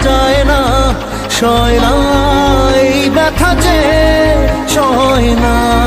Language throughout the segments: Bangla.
যায় না সয় না ব্যথা যে সয় না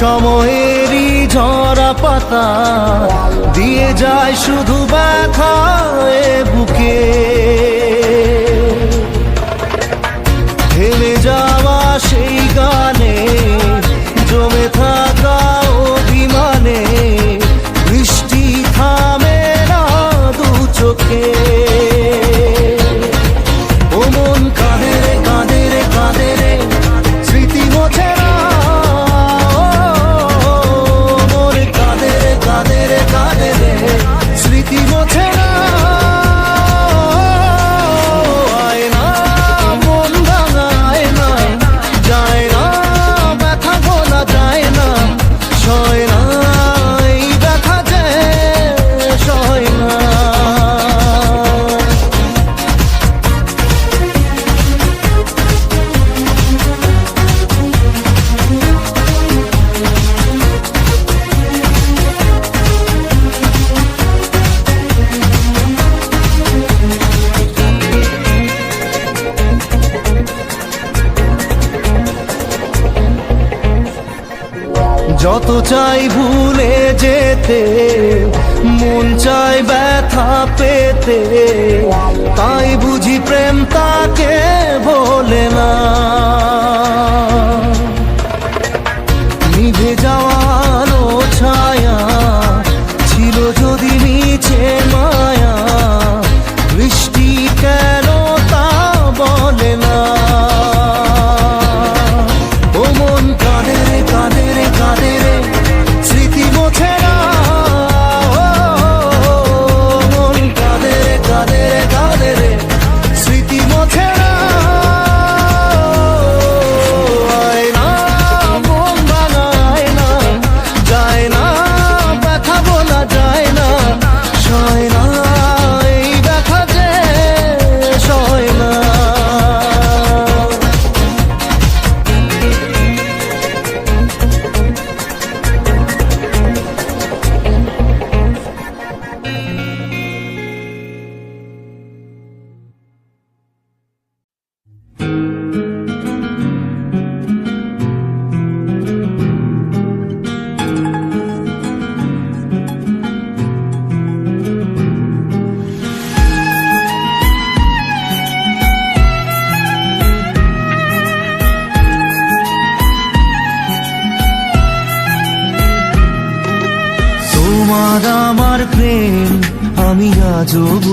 সময়েরই ঝরা পাতা দিয়ে যায় শুধু ব্যথা বুকে। চাই ভুলে যেতে মন চাই ব্যথা পেতে। তাই বুঝি প্রেম তাকে ভোলে না।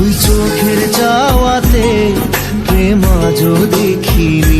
ওই চোখের চাওয়াতে প্রেম যদি দেখিনি।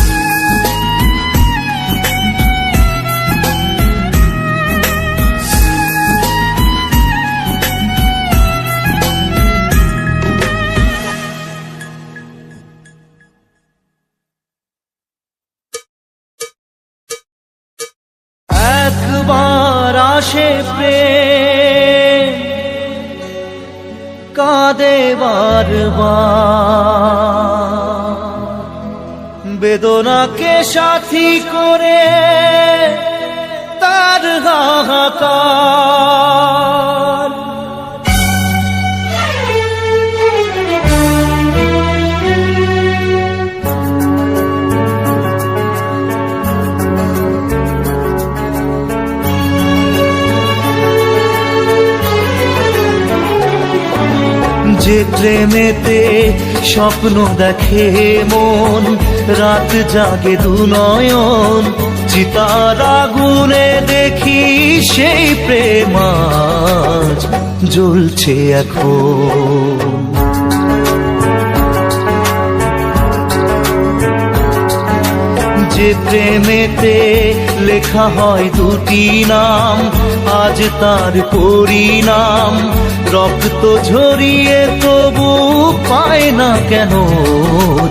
বারবার বেদনাকে সাথী করে তার হাহাকার। প্রেমেতে স্বপ্ন দেখে মন রাত জাগে দুনয়ন চিতারা গুনে দেখি সেই প্রেমাজ জ্বলছে এখন। যে প্রেমেতে লেখা হয় দুটি নাম। আজ তার পরিণাম। রক্ত ঝরিয়ে তবু পায় না কেন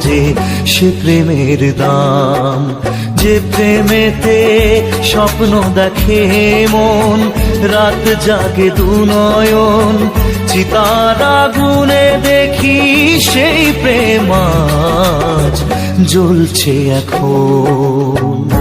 যে সে প্রেমের দাম। যে প্রেমেতে স্বপ্ন দেখে মন, রাত জাগে দু নয়ন। চিতার আগুনে দেখি সেই প্রেম আজ জ্বলছে এখন।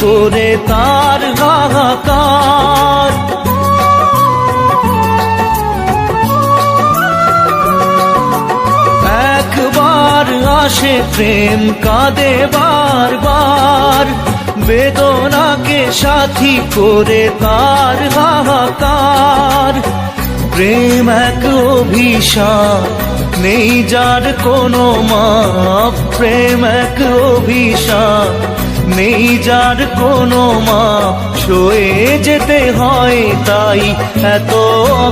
করে তার হাহাকার। একবার আসে প্রেম, কাঁদে বারবার। বেদনাকে সাথী করে তার হাহাকার। প্রেম এক অভিশাপ, নেই যার কোনো মা প্রেম এক অভিশাপ নেই যার কোনো মা। সয়ে যেতে হয় তাই এত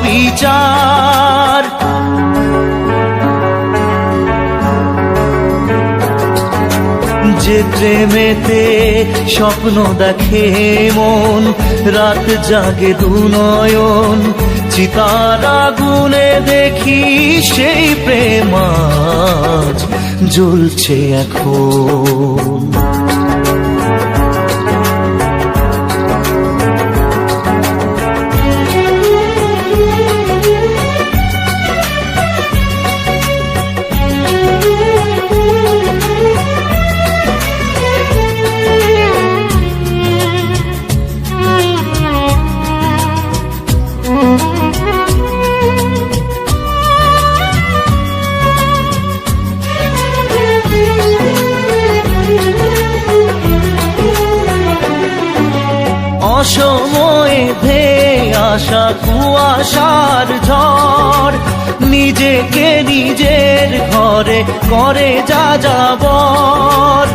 বিচার যে প্রেমেতে স্বপ্ন দেখে মন, রাত জাগে দুনয়ন চিতার আগুনে দেখি সেই প্রেম আজ জ্বলছে এখন। অসময়ে ধে আসা কুয়াশার ঝড়। নিজেকে নিজের ঘরে করে যা যাবর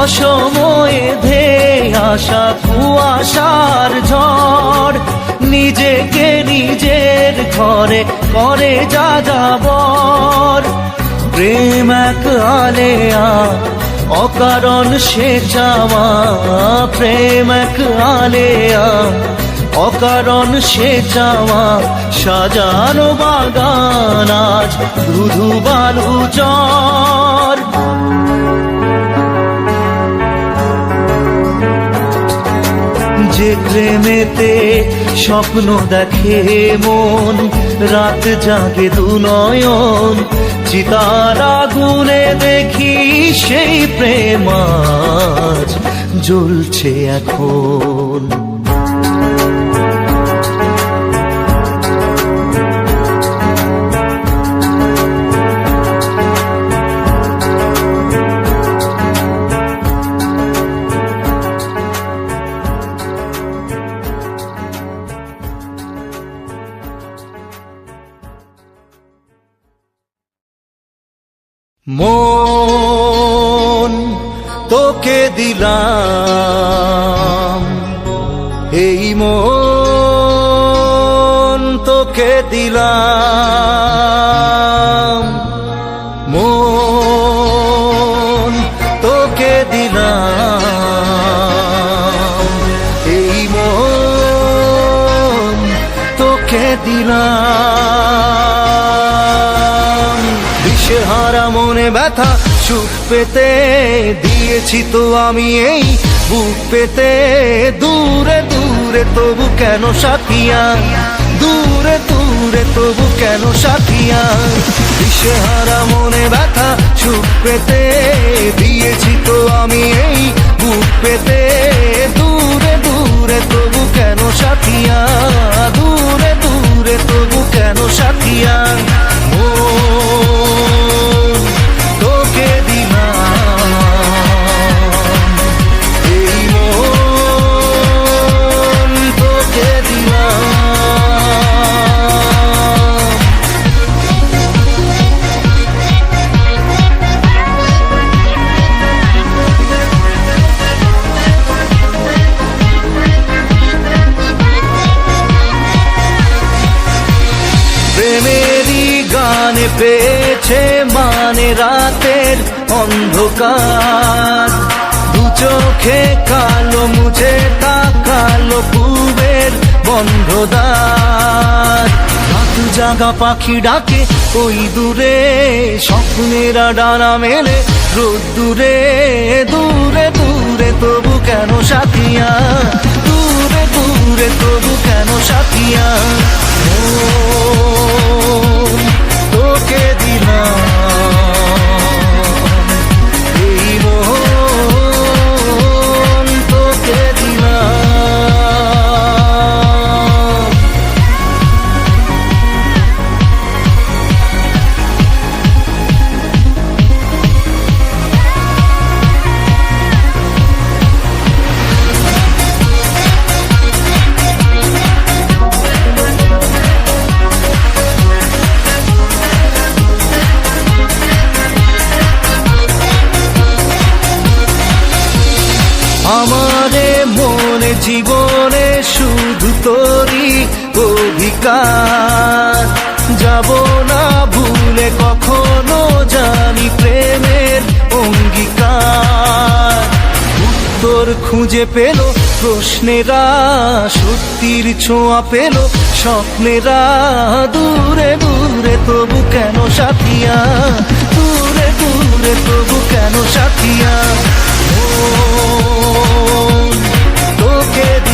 অসময়ে ধে আসা কুয়াশার ঝড়। নিজেকে নিজের ঘরে করে যা যাবর প্রেম এক আলেয়া অকারণ সে চাওয়া। প্রেম এক আলেয়া অকারণ সে চাওয়া। সাজানো বাগান আজ ধুধু বালু চর যে প্রেমেতে স্বপ্ন দেখে মন, রাত জাগে দু নয়ন। চিতার আগুনে দেখি সেই প্রেমাজ জ্বলছে এখন। মন তোকে দিলাম। এই মন তোকে দিলাম। সুখ পেতে দিয়েছি তো আমি এই বুক পেতে। দূরে দূরে তবু কেন সাথিয়া? দূরে দূরে তবু কেন সাথিয়া? দিশেহারা মনে ব্যথা, সুখ পেতে দিয়েছি তো আমি এই বুক পেতে। দূরে দূরে তবু কেন সাথিয়া? দূরে দূরে তবু কেন সাথিয়া? ও পেয়েছে মানে রাতের অন্ধকার। দু চোখে কালো মুছে তা কালো পূবের বন্ধদার। জাগা পাখি ডাকে, ওই দূরে স্বপ্নেরা ডানা মেলে। রোদ দূরে দূরে দূরে, তবু কেন সাথিয়া? দূরে দূরে, তবু কেন সাথিয়া? তোকে দিলাম। যাব না ভুলে কখনো জানি প্রেমের অঙ্গীকার। উত্তর খুঁজে পেল, প্রশ্নেরা সত্যির ছোঁয়া পেল, স্বপ্নেরা দূরে দূরে, তবু কেন সাথিয়া? দূরে দূরে, তবু কেন সাথিয়া? তোকে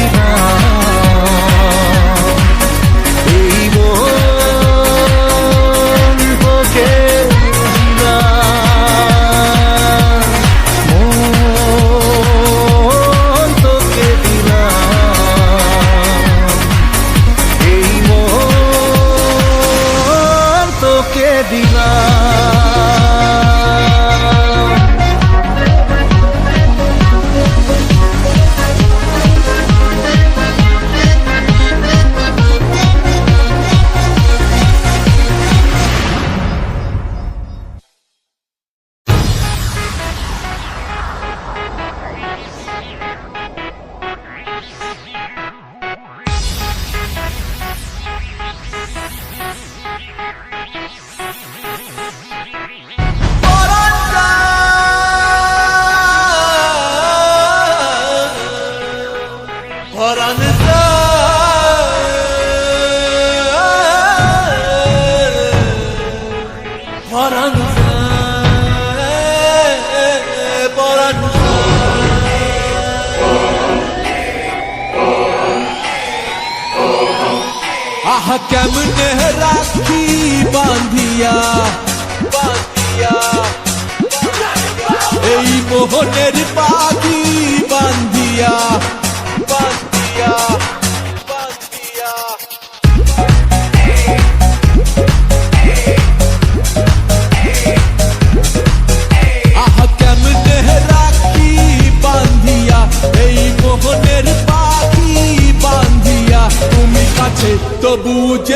আহ কেমনে রাখি বাঁধিয়া বাঁধিয়া এই মোহনের পাখি বাঁধিয়া buduje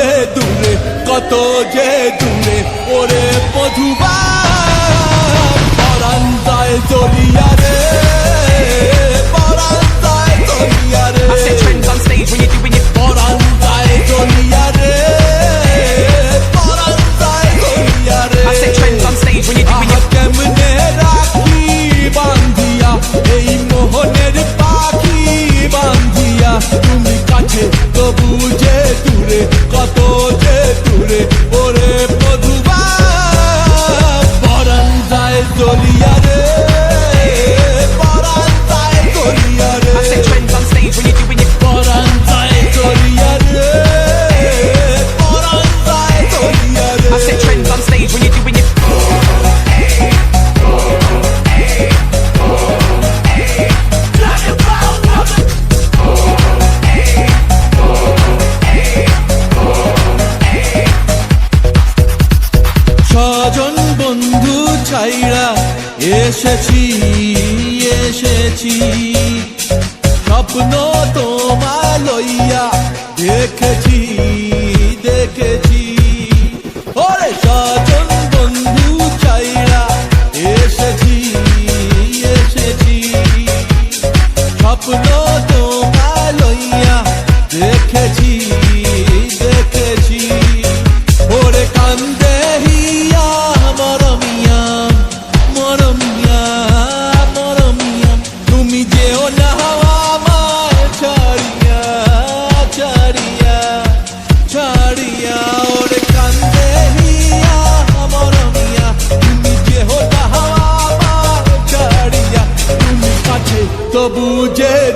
রেখেছি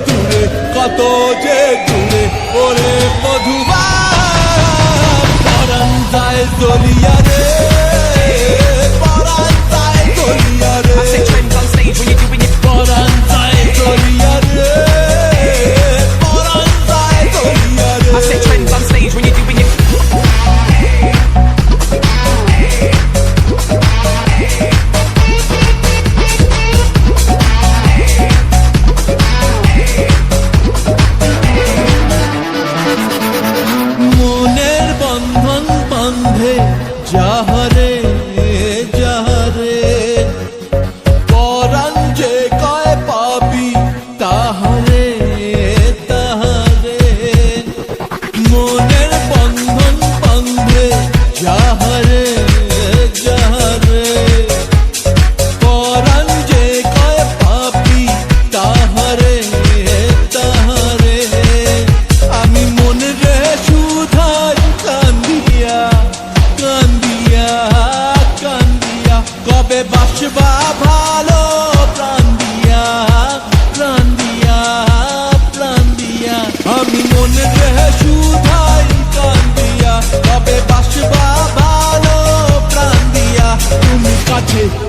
দূরে কত যে দূরে ওরে মধুবা বারান্দায় দলিয়া রে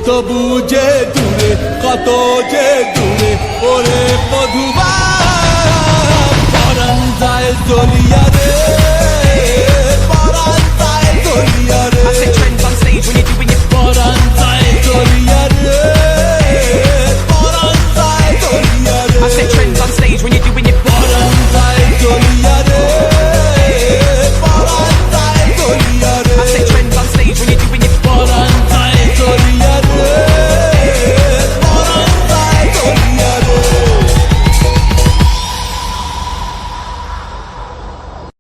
তবু যে দূরে কত যে